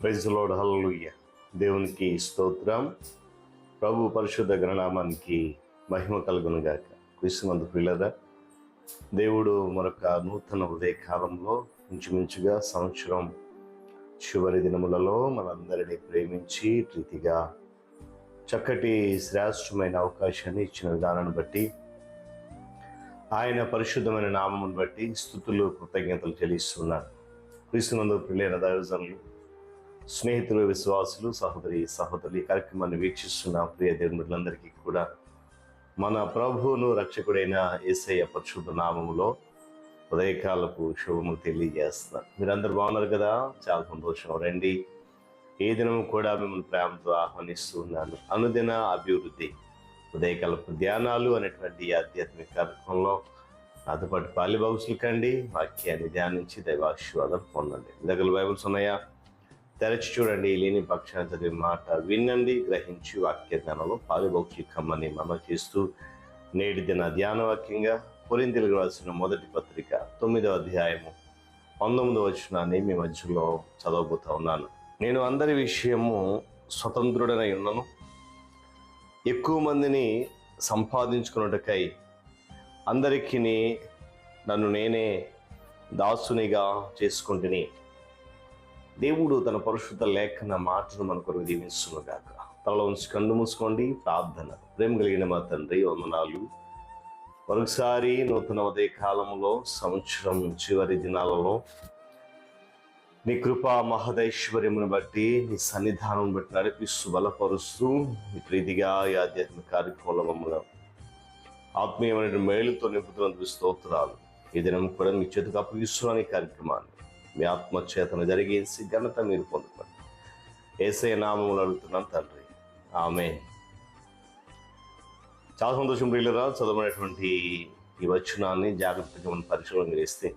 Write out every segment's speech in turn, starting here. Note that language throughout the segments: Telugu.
ప్రైజ్లోడ్ హల్లుయ్య దేవునికి స్తోత్రం. ప్రభు పరిశుద్ధ గణనామానికి మహిమ కలుగునుగాక. క్రీస్తునందు పిల్లరా దేవుడు మరొక నూతన ఉదయ కాలంలో ఇంచుమించుగా సంవత్సరం చివరి దినములలో మనందరినీ ప్రేమించి ప్రీతిగా చక్కటి శ్రేష్టమైన అవకాశాన్ని ఇచ్చిన విధానాన్ని బట్టి ఆయన పరిశుద్ధమైన నామమును బట్టి స్థుతులు కృతజ్ఞతలు చెల్లిస్తున్నాను క్రీస్తునందు పిల్లైన దైవజనులు స్నేహితులు విశ్వాసులు సహోదరి సహోదరి ఈ కార్యక్రమాన్ని వీక్షిస్తున్న ప్రియ దేవుడులందరికీ కూడా మన ప్రభువును రక్షకుడైన ఏసయ్య పరిశుద్ధ నామములో ఉదయకాలపు శుభములు తెలియజేస్తున్నాను మీరందరూ బాగున్నారు కదా? చాలా సంతోషం. రండి. ఏ దినము కూడా మిమ్మల్ని ప్రేమతో ఆహ్వానిస్తున్నాను అనుదిన అభివృద్ధి ఉదయకాలపు ధ్యానాలు అనేటువంటి ఆధ్యాత్మిక కార్యక్రమంలో నాతో పాటు పాలిబాబుసులు కండి. వాక్యాన్ని ధ్యానించి దైవాశీర్వాదం పొందండి. మీ దగ్గర బైబుల్స్ ఉన్నాయా? తెరచి చూడండి లేని పక్షాన్ని చదివి మాట వినండి గ్రహించి వాక్య ధ్యానంలో పాలిభౌక్షికమ్మని మనం చేస్తూ నేటి దిన ధ్యాన వాక్యంగా కొరింతలకు రాసిన మొదటి పత్రిక తొమ్మిదవ అధ్యాయము పంతొమ్మిదవ వచనాన్ని మీ మధ్యలో చదవబోతా ఉన్నాను. నేను అందరి విషయము స్వతంత్రుడనై ఉన్నాను. ఎక్కువ మందిని సంపాదించుకున్నటకై అందరికీ నన్ను నేనే దాసునిగా చేసుకుంటుని దేవుడు తన పరిశుద్ధ లేఖన మాటను మన కొరకు దీవించునుగాక తలలో ఉంచి కన్ను మూసుకోండి ప్రార్థన. ప్రేమ కలిగిన మా తండ్రి వందనాలు. మరొకసారి నూతన ఉదయ కాలంలో సంవత్సరం చివరి దినాలలో నీ కృపా మహదైశ్వర్యమును బట్టి నీ సన్నిధానం బట్టి నడిపిస్తూ బలపరుస్తూ నీ ప్రీతిగా ఈ ఆధ్యాత్మిక కార్యక్రమంలో మమ్మల్ని ఆత్మీయమైన మేలుతో నింపుతున్నందుకు స్తోత్రాలు. ఈ దినం కూడా మీ చేతికి అప్పగిస్తున్నాను ఈ కార్యక్రమాన్ని. మీ ఆత్మచేతన జరిగేసి ఘనత మీరు పొందుకోండి. ఏసే నామములు అడుగుతున్నాను తండ్రి. ఆమె చాలా సంతోషం ప్రియులరా చదవనటువంటి ఈ వచనాన్ని జాగ్రత్తగా మనం పరిశీలన చేస్తే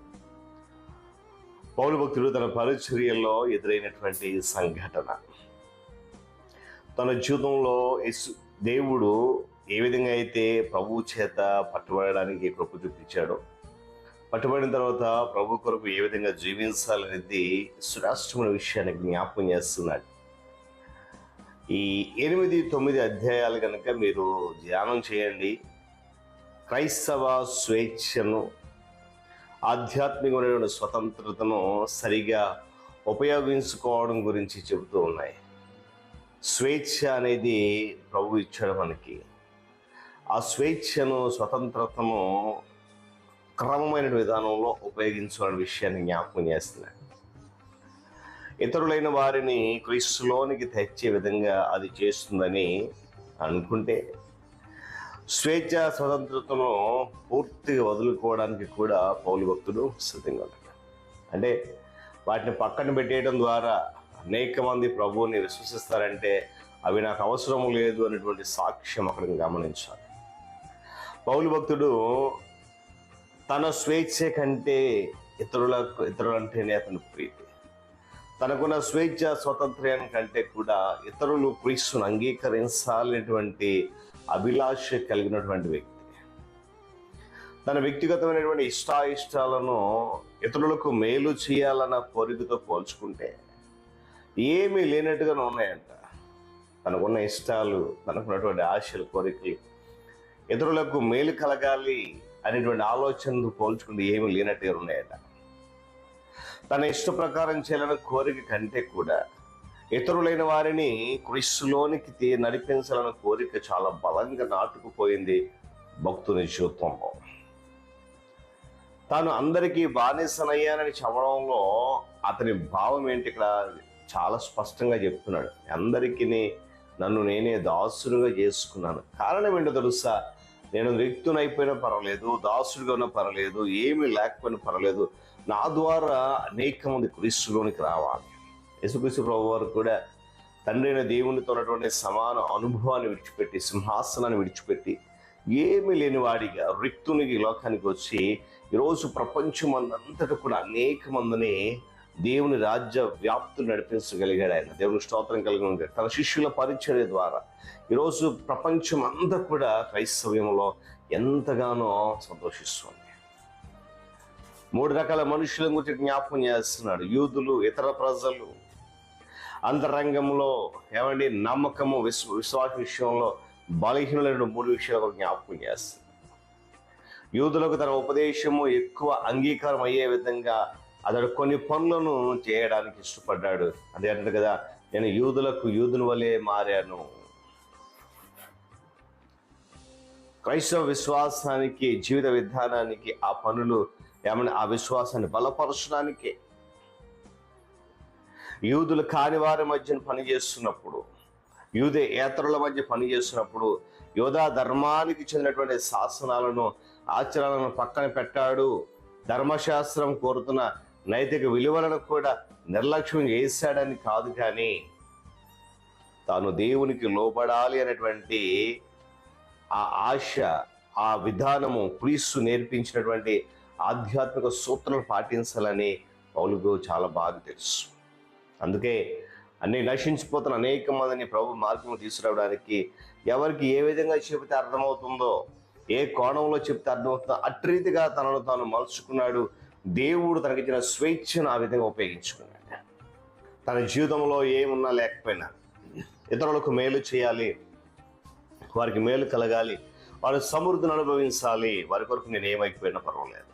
పౌరు భక్తుడు తన పరిచర్యల్లో ఎదురైనటువంటి సంఘటన. తన జీవితంలో దేవుడు ఏ విధంగా అయితే ప్రభు చేత పట్టుబడడానికి కృప చూపించాడో పట్టుబడిన తర్వాత ప్రభు కొరకు ఏ విధంగా జీవించాలనేది సురాష్ట్రమైన విషయాన్ని జ్ఞాపకం చేస్తున్నాడు. ఈ ఎనిమిది తొమ్మిది అధ్యాయాలు కనుక మీరు ధ్యానం చేయండి. క్రైస్తవ స్వేచ్ఛను ఆధ్యాత్మికమైనటువంటి స్వతంత్రతను సరిగా ఉపయోగించుకోవడం గురించి చెబుతూ ఉన్నాయి. స్వేచ్ఛ అనేది ప్రభు ఇచ్చాడు మనకి. ఆ స్వేచ్ఛను స్వతంత్రతను క్రమమైన విధానంలో ఉపయోగించాలనే విషయాన్ని జ్ఞాపకం చేస్తున్నాడు. ఇతరులైన వారిని క్రీస్తులోనికి తెచ్చే విధంగా అది చేస్తుందని అనుకుంటే స్వేచ్ఛ స్వతంత్రతను పూర్తిగా వదులుకోవడానికి కూడా పౌలు భక్తుడు సిద్ధంగా ఉంటాడు అంటే వాటిని పక్కన పెట్టేయడం ద్వారా అనేక మంది ప్రభువుని విశ్వసిస్తారంటే అవి నాకు అవసరం లేదు అనేటువంటి సాక్ష్యం అక్కడ గమనించాలి. పౌలు భక్తుడు తన స్వేచ్ఛ కంటే ఇతరులకు ఇతరులంటేనే అతను ప్రీతి. తనకున్న స్వేచ్ఛ స్వాతంత్ర్యం కంటే కూడా ఇతరులు క్రీస్తును అంగీకరించాలనేటువంటి అభిలాష కలిగినటువంటి వ్యక్తి. తన వ్యక్తిగతమైనటువంటి ఇష్టాయిష్టాలను ఇతరులకు మేలు చేయాలన్న కోరికతో పోల్చుకుంటే ఏమీ లేనట్టుగానే ఉన్నాయంట. తనకున్న ఇష్టాలు తనకున్నటువంటి ఆశలు కోరికలు ఇతరులకు మేలు కలగాలి అనేటువంటి ఆలోచనలు పోల్చుకుంటే ఏమి లేనట్టే ఉన్నాయట. తన ఇష్ట ప్రకారం చేయాలని కోరిక కంటే కూడా ఇతరులైన వారిని క్రీస్తులోనికి నడిపించాలన్న కోరిక చాలా బలంగా నాటుకుపోయింది భక్తుని జీవితంలో. తాను అందరికీ బానిసనయ్యానని చెప్పడంలో అతని భావం ఏంటి ఇక్కడ చాలా స్పష్టంగా చెప్తున్నాడు. అందరికీ నన్ను నేనే దాసుడుగా చేసుకున్నాను. కారణం ఏంటో తెలుసా? నేను రిక్తుని అయిపోయినా పర్వాలేదు దాసుడిగా ఉన్నా పర్వాలేదు ఏమీ లేకపోయినా పర్వాలేదు. నా ద్వారా అనేక మంది క్రీస్తులోనికి రావాలి. యేసుక్రీస్తు ప్రభు వారు కూడా తండ్రి అయిన దేవునితో ఉన్నటువంటి సమాన అనుభవాన్ని విడిచిపెట్టి సింహాసనాన్ని విడిచిపెట్టి ఏమీ లేని వాడిగా రిక్తునికి ఈ లోకానికి వచ్చి ఈరోజు ప్రపంచం అంతటా కూడా అనేక మందిని దేవుని రాజ్య వ్యాప్తులు నడిపించగలిగాడు ఆయన. దేవుని స్తోత్రం కలిగి ఉంది తన శిష్యుల పరిచర్య ద్వారా ఈరోజు ప్రపంచం అంతా కూడా క్రైస్తవ్యంలో ఎంతగానో సంతోషిస్తుంది. మూడు రకాల మనుషుల గురించి జ్ఞాపకం చేస్తున్నాడు. యూదులు ఇతర ప్రజలు అంతరంగంలో ఏమండి నమ్మకము విశ్వ విశ్వాస విషయంలో బలహీనులైన మూడు విషయాలు జ్ఞాపకం చేస్తుంది యూదులకు తన ఉపదేశము ఎక్కువ అంగీకారం అయ్యే విధంగా అతడు కొన్ని పనులను చేయడానికి ఇష్టపడ్డాడు. అదే అంటాడు కదా నేను యూదులకు యూదుని వలె మారాను. క్రైస్తవ విశ్వాసానికి జీవిత విధానానికి ఆ పనులు ఏమన్నా ఆ విశ్వాసాన్ని బలపరచడానికి. యూదులు కాని వారి మధ్యన పనిచేస్తున్నప్పుడు యూదే యాత్రల మధ్య పనిచేస్తున్నప్పుడు యోధా ధర్మానికి చెందినటువంటి శాసనాలను ఆచరణలను పక్కన పెట్టాడు. ధర్మశాస్త్రం కోరుతున్న నైతిక విలువలను కూడా నిర్లక్ష్యం చేశాడని కాదు కానీ తాను దేవునికి లోబడాలి అనేటువంటి ఆ ఆశ ఆ విధానము క్రీస్తు నేర్పించినటువంటి ఆధ్యాత్మిక సూత్రాలు పాటించాలని పౌలుకు చాలా బాగా తెలుసు. అందుకే అన్ని నశించిపోతున్న అనేక మందిని ప్రభు మార్గంలో తీసుకురావడానికి ఎవరికి ఏ విధంగా చెబితే అర్థమవుతుందో ఏ కోణంలో చెప్తే అర్థమవుతుందో అట్రీతిగా తనను తాను మలుచుకున్నాడు దేవుడు తనకిచ్చిన స్వేచ్ఛను ఆ విధంగా ఉపయోగించుకున్నాడు. తన జీవితంలో ఏమున్నా లేకపోయినా ఇతరులకు మేలు చేయాలి వారికి మేలు కలగాలి వారి సమృద్ధిని అనుభవించాలి వారి కొరకు నేను ఏమైపోయినా పర్వాలేదు.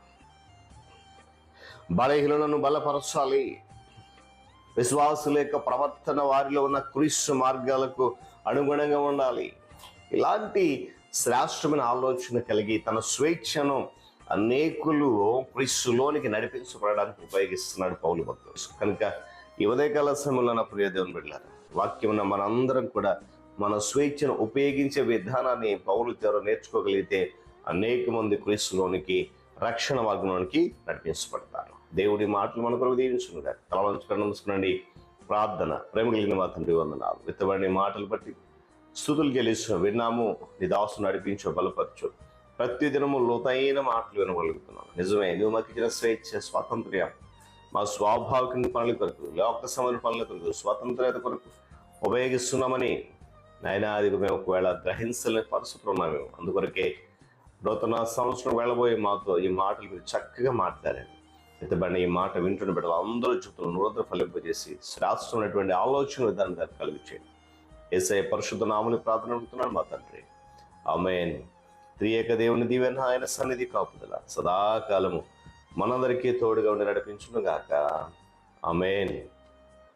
బలహీనలను బలపరచాలి. విశ్వాసుల యొక్క ప్రవర్తన వారిలో ఉన్న క్రీస్తు మార్గాలకు అనుగుణంగా ఉండాలి. ఇలాంటి శ్రేష్టమైన ఆలోచన కలిగి తన స్వేచ్ఛను అనేకులు క్రీస్తులోనికి నడిపించబడడానికి ఉపయోగిస్తున్నాడు పౌలు భక్తుడు కనుక ఈ ఉదయకాల సమయంలో నా ప్రియ దేవుని వెళ్ళారు వాక్యం ఉన్న మనందరం కూడా మన స్వేచ్ఛను ఉపయోగించే విధానాన్ని పౌలు ద్వారా నేర్చుకోగలిగితే అనేక మంది క్రీస్తులోనికి రక్షణ మార్గంలోనికి నడిపించబడతారు. దేవుడి మాటలు మన కొరకు దీవించుకుంటారు తలవంచుకొని నమస్కునండి ప్రార్థన ప్రేమ కలిగిన మా తండ్రి వందనాలు. విత్తబడిన మాటలు బట్టి స్థుతులు గెలిచిన విన్నాము. నీ దాసు నడిపించో బలపరచు. ప్రతి దినము లోతైన మాటలు వినగలుగుతున్నాను. నిజమే నువ్వు మాకు ఇచ్చిన స్వేచ్ఛ స్వాతంత్ర్యం మా స్వాభావిక పనుల కొరకు లోక సమర పనుల కొరకు స్వాతంత్ర్యత కొరకు ఉపయోగిస్తున్నామని నాయన అది మేము ఒకవేళ గ్రహించలేని పరిస్థితులు ఉన్నాం మేము. అందుకొరకే నూతన సంవత్సరం వెళ్ళబోయే మాతో ఈ మాటలు మీరు చక్కగా మాట్లాడండి. ఎత్తబడిన ఈ మాట వింటున్న బిడ్డలు అందరూ చుట్టూ నూతన ఫలింపజేసి శ్రాస్తున్నటువంటి ఆలోచన విధానం దాన్ని కలిగించేయండి. ఏసఐ పరిశుద్ధ నామని ప్రార్థన అడుగుతున్నాను మా తండ్రి. ఆమె త్రియేక దేవుని దీవెన ఆయన సన్నిధి కాపుదల. సదాకాలము మనందరికీ తోడుగా ఉండి నడిపించునుగాక. అమేన్